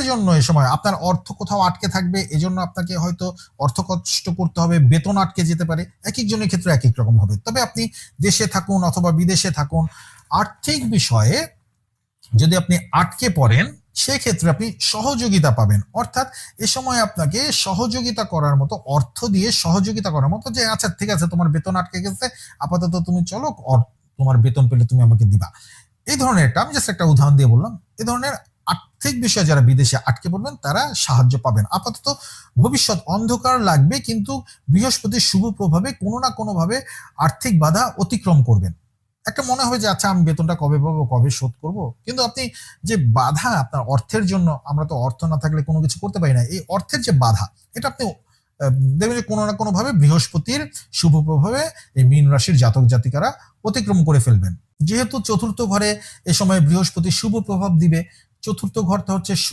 অর্থের জন্য এ সময়। আপনার অর্থ কোথাও আটকে থাকবে, এজন্য আপনাকে হয়তো অর্থ কষ্ট করতে হবে, বেতন আটকে যেতে পারে এক একজনের ক্ষেত্রে এক এক রকম হবে। তবে আপনি দেশে থাকুন অথবা বিদেশে থাকুন, আর্থিক বিষয়ে যদি আপনি আটকে পড়েন, সেক্ষেত্রে আপনি সহযোগিতা পাবেন। অর্থাৎ এ সময় আপনাকে সহযোগিতা করার মতো, অর্থ দিয়ে সহযোগিতা করার মতো যে আচ্ছা ঠিক আছে, তোমার বেতন আটকে গেছে, আপাতত তুমি চলো তোমার বেতন পেলে তুমি আমাকে দিবা। এই ধরনের একটা, আমি জাস্ট একটা উদাহরণ দিয়ে বললাম, এ ধরনের আর্থিক বিষয়ে যারা বিদেশে আটকে পড়বেন, তারা সাহায্য পাবেন। আপাতত ভবিষ্যৎ অন্ধকার লাগবে, কিন্তু বৃহস্পতির শুভ প্রভাবে কোনো না কোনোভাবে আর্থিক বাধা অতিক্রম করবেন। একটা মনে হবে যে আচ্ছা আমি বেতনটা কবে পাবো, কবে শোধ করব? কিন্তু আপনি যে বাধা আপনার অর্থের জন্য, আমরা তো অর্থ না থাকলে কোনো কিছু করতে পারি না, এই অর্থের যে বাধা, এটা আপনি দেখবেন যে কোনো না কোনোভাবে বৃহস্পতির শুভ প্রভাবে এই মীন রাশির জাতক জাতিকারা অতিক্রম করে ফেলবেন। যেহেতু চতুর্থ ঘরে এ সময় বৃহস্পতি শুভ প্রভাব দিবে চতুর্থ ঘরটা হচ্ছে সু